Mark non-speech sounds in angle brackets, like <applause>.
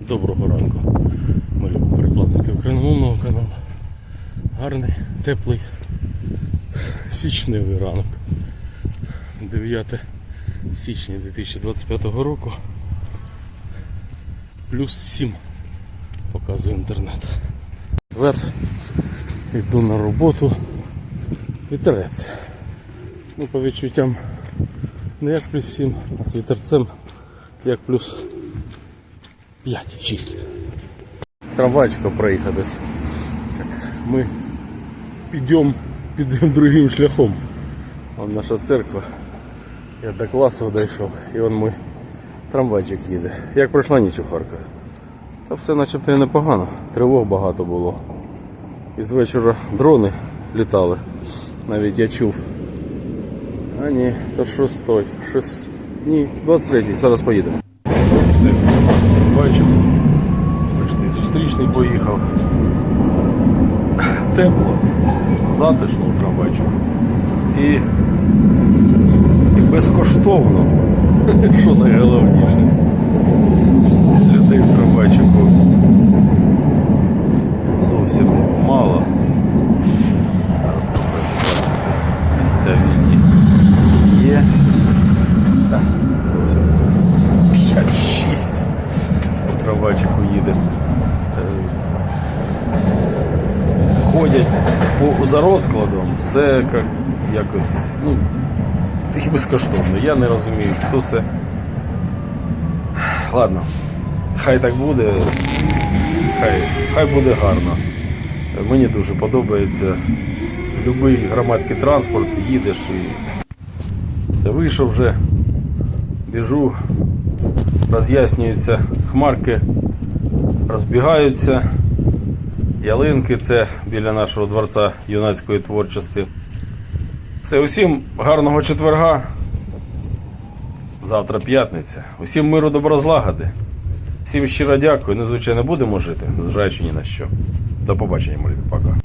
Доброго ранку. Любимо перекладники україномовного каналу. Гарний, теплий січневий ранок. 9 січня 2025 року. Плюс 7 показує інтернет. Твер. Йду на роботу. Вітерець. Ну, по відчуттям не як плюс 7, а з вітерцем як плюс 5-6. Трамвайчика проїхав десь. Так, ми підемо підемо другим шляхом. Вон наша церква. Я до класу дійшов. І вон ми трамвайчик їде. Як пройшла ніч у Харкові? Та все начебто і непогано. Тривог багато було. І з вечора дрони літали. Навіть я чув. А ні, то шостой. Шест... Ні, 23-й. Зараз поїдемо. Бачимо. Бачите, зустрічний поїхав. Тепло, затишно у трамвайчику. І, безкоштовно, <laughs> що найголовніше. Людей в трамвайчику трамвайчику їде. Ходять за розкладом, все як, якось, ну, і безкоштовно. Я не розумію, хто це. Ладно, хай так буде, хай, хай буде гарно. Мені дуже подобається. Любий громадський транспорт, їдеш і все, вийшов вже, біжу, роз'яснюються хмарки, розбігаються. Ялинки це біля нашого дворця юнацької творчості. Все, усім гарного четверга. Завтра п'ятниця. Усім миру доброзлагоди. Всім щиро дякую. Незвичайно будемо жити, незважаючи ні на що. До побачення, мої. Пока.